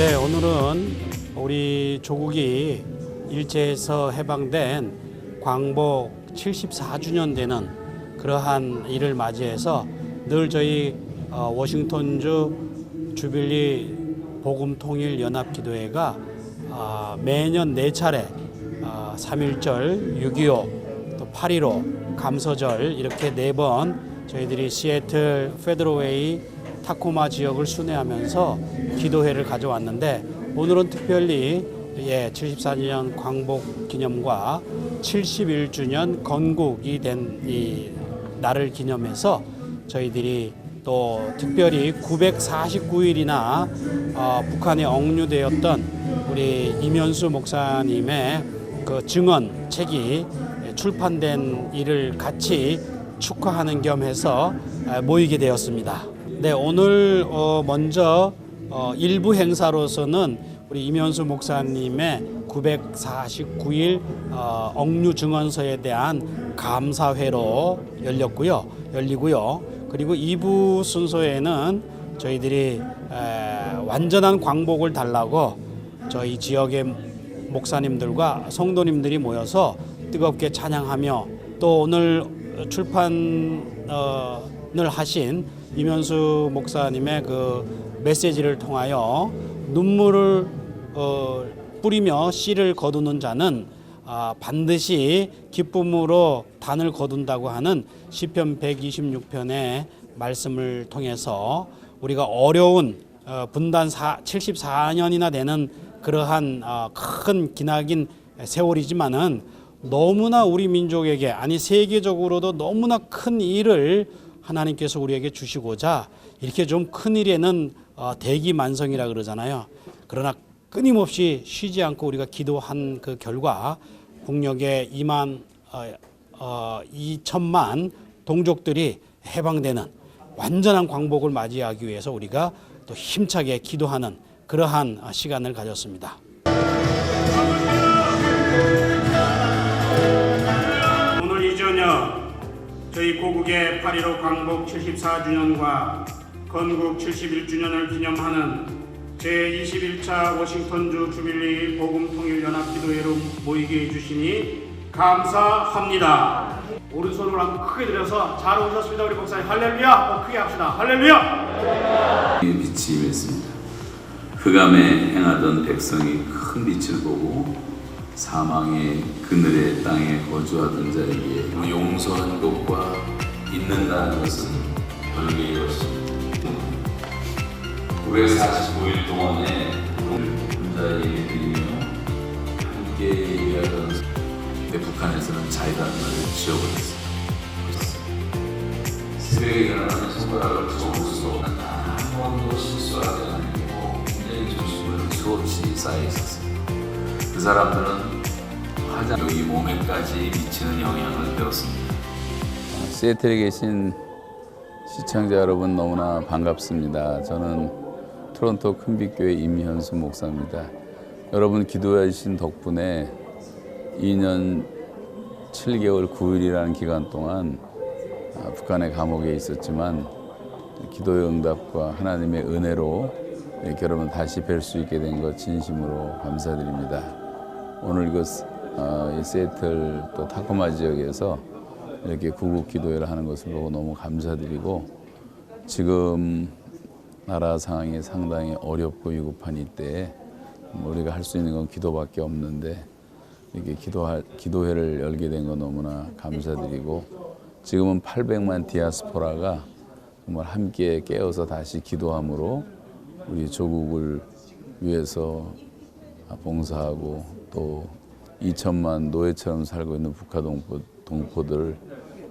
네, 오늘은 우리 조국이 일제에서 해방된 광복 74주년 되는 그러한 일을 맞이해서 늘 저희 어, 워싱턴주 주빌리 복음 통일 연합 기도회가 아, 매년 네 차례 아, 3.1절, 6.25, 또 8.15 감서절 이렇게 네 번 저희들이 시애틀 페드로웨이 타코마 지역을 순회하면서 기도회를 가져왔는데 오늘은 특별히 예, 74년 광복 기념과 71주년 건국이 된 이 날을 기념해서 저희들이 또 특별히 949일이나 어, 북한에 억류되었던 우리 이면수 목사님의 그 증언 책이 출판된 일을 같이 축하하는 겸 해서 아, 모이게 되었습니다. 네, 오늘 어, 먼저 어, 일부 행사로서는 우리 이면수 목사님의 949일 어, 억류 증언서에 대한 감사회로 열렸고요, 열리고요. 그리고 2부 순서에는 저희들이 에, 완전한 광복을 달라고 저희 지역의 목사님들과 성도님들이 모여서 뜨겁게 찬양하며 또 오늘 출판을 하신 이면수 목사님의 그 메시지를 통하여 눈물을 어, 뿌리며 씨를 거두는 자는 아, 반드시 기쁨으로 단을 거둔다고 하는 시편 126편의 말씀을 통해서 우리가 어려운 어, 분단 74년이나 되는 그러한 어, 큰 기나긴 세월이지만은 너무나 우리 민족에게 아니 세계적으로도 너무나 큰 일을 하나님께서 우리에게 주시고자 이렇게 좀 큰 일에는 어, 대기만성이라 그러잖아요. 그러나 끊임없이 쉬지 않고 우리가 기도한 그 결과 국력의 2만 어, 어, 2천만 동족들이 해방되는 완전한 광복을 맞이하기 위해서 우리가 또 힘차게 기도하는 그러한 시간을 가졌습니다. 저희 고국의 8.15 광복 74주년과 건국 71주년을 기념하는 제21차 워싱턴주 주빌리 복음통일연합 기도회로 모이게 해주시니 감사합니다. 오른손을 한번 크게 들여서 잘 오셨습니다 우리 목사님 할렐루야 더 크게 합시다 할렐루야 빛이 임했습니다. 흑암에 행하던 백성이 큰 빛을 보고 사망의 그늘의 땅에 거주하던 자에게 용서하는 것과 있는다는 것은 별개의 것입니다. 945일 동안에 혼자에게 드리며 함께 얘기하던 북한에서는 자유라는 말을 지워버렸습니다. 새벽에 일어나는 손가락을 접을 수 없는 단한 번도 실수하지 않고 굉장히 조심을 수없이 쌓여 있었습니다. 그 사람들은 화장 여기 몸에까지 미치는 영향을 배웠습니다. 시애틀에 계신 시청자 여러분 너무나 반갑습니다. 저는 토론토 큰빛교회 임현수 목사입니다. 여러분 기도해 주신 덕분에 2년 7개월 9일이라는 기간 동안 아, 북한의 감옥에 있었지만 기도의 응답과 하나님의 은혜로 여러분 다시 뵐 수 있게 된 것 진심으로 감사드립니다. 오늘 이거 어, 이 세틀 또 타코마 지역에서 이렇게 구국 기도회를 하는 것을 보고 너무 감사드리고 지금 나라 상황이 상당히 어렵고 위급한 이때에 뭐 우리가 할 수 있는 건 기도밖에 없는데 이렇게 기도 기도회를 열게 된 거 너무나 감사드리고 지금은 800만 디아스포라가 정말 함께 깨어서 다시 기도함으로 우리 조국을 위해서 봉사하고 또 2천만 노예처럼 살고 있는 북한 동포, 동포들을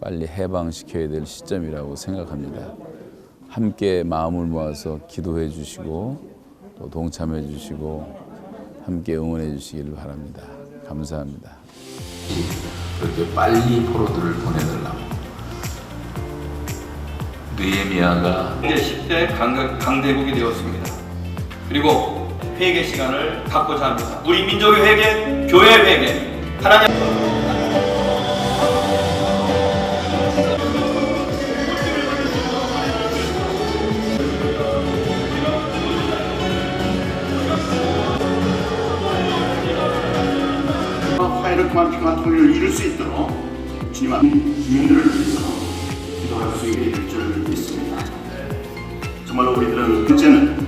빨리 해방시켜야 될 시점이라고 생각합니다. 함께 마음을 모아서 기도해 주시고 또 동참해 주시고 함께 응원해 주시기를 바랍니다. 감사합니다. 그렇게 빨리 포로들을 보내달라고 느헤미야가 이제 10대 강, 강대국이 되었습니다. 그리고 회개 시간을 갖고자 합니다. 우리 민족의 회개, 교회 회개, 하나님. 화해를 통한 평안 통일을 이룰 수 있도록 주님 앞에 주민들을 위해서 기도할 수 있게 될 줄 믿습니다. 정말로 우리들은 첫째는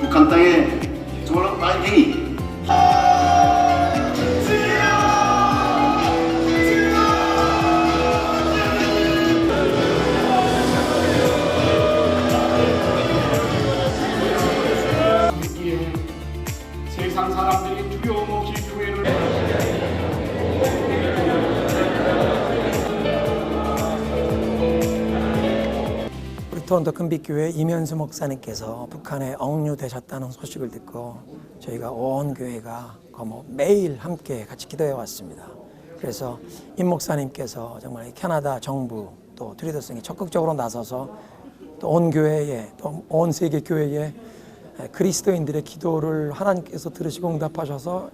북한 땅에 토론토 큰빛교회 이면수 목사님께서 북한에 억류되셨다는 소식을 듣고 저희가 온 교회가 뭐 매일 함께 같이 기도해 왔습니다. 그래서 임 목사님께서 정말 이 캐나다 정부 또 트리더성이 적극적으로 나서서 또 온 교회에 또 온 세계 교회에 그리스도인들의 기도를 하나님께서 들으시고 응답하셔서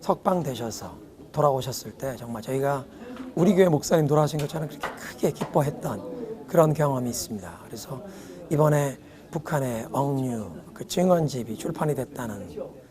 석방되셔서 돌아오셨을 때 정말 저희가 우리 교회 목사님 돌아가신 것처럼 그렇게 크게 기뻐했던 그런 경험이 있습니다. 그래서 이번에 북한의 억류 그 증언집이 출판이 됐다는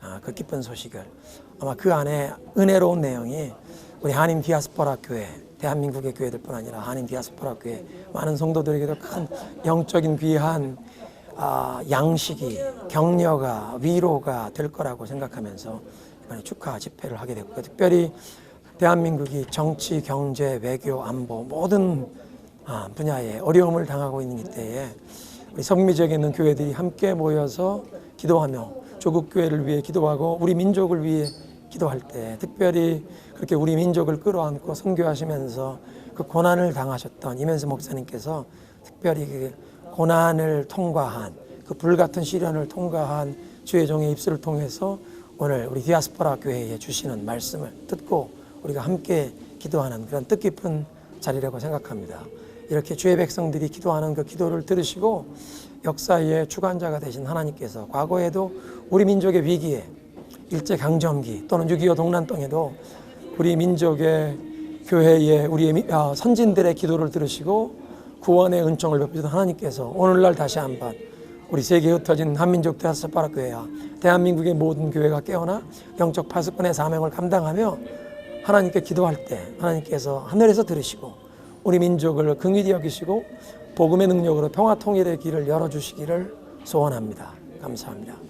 아, 그 기쁜 소식을 아마 그 안에 은혜로운 내용이 우리 한인 디아스포라 교회 대한민국의 교회들뿐 아니라 한인 디아스포라 교회 많은 성도들에게도 큰 영적인 귀한 아, 양식이 격려가 위로가 될 거라고 생각하면서 이번에 축하 집회를 하게 됐고요. 특별히 대한민국이 정치, 경제, 외교, 안보 모든 아, 분야에 어려움을 당하고 있는 이때에 우리 성미 지역에 있는 교회들이 함께 모여서 기도하며 조국 교회를 위해 기도하고 우리 민족을 위해 기도할 때 특별히 그렇게 우리 민족을 끌어안고 선교하시면서 그 고난을 당하셨던 이면수 목사님께서 특별히 그 고난을 통과한 그 불같은 시련을 통과한 주의 종의 입술을 통해서 오늘 우리 디아스포라 교회에 주시는 말씀을 듣고 우리가 함께 기도하는 그런 뜻깊은 자리라고 생각합니다. 이렇게 주의 백성들이 기도하는 그 기도를 들으시고 역사의 주관자가 되신 하나님께서 과거에도 우리 민족의 위기에 일제 강점기 또는 6.25 동란동에도 우리 민족의 교회에 우리의 미- 아, 선진들의 기도를 들으시고 구원의 은총을 베푸시던 하나님께서 오늘날 다시 한번 우리 세계에 흩어진 한민족 대하스파라 교회와 대한민국의 모든 교회가 깨어나 영적 파수꾼의 사명을 감당하며 하나님께 기도할 때 하나님께서 하늘에서 들으시고 우리 민족을 긍휼히 여기시고 복음의 능력으로 평화 통일의 길을 열어 주시기를 소원합니다. 감사합니다.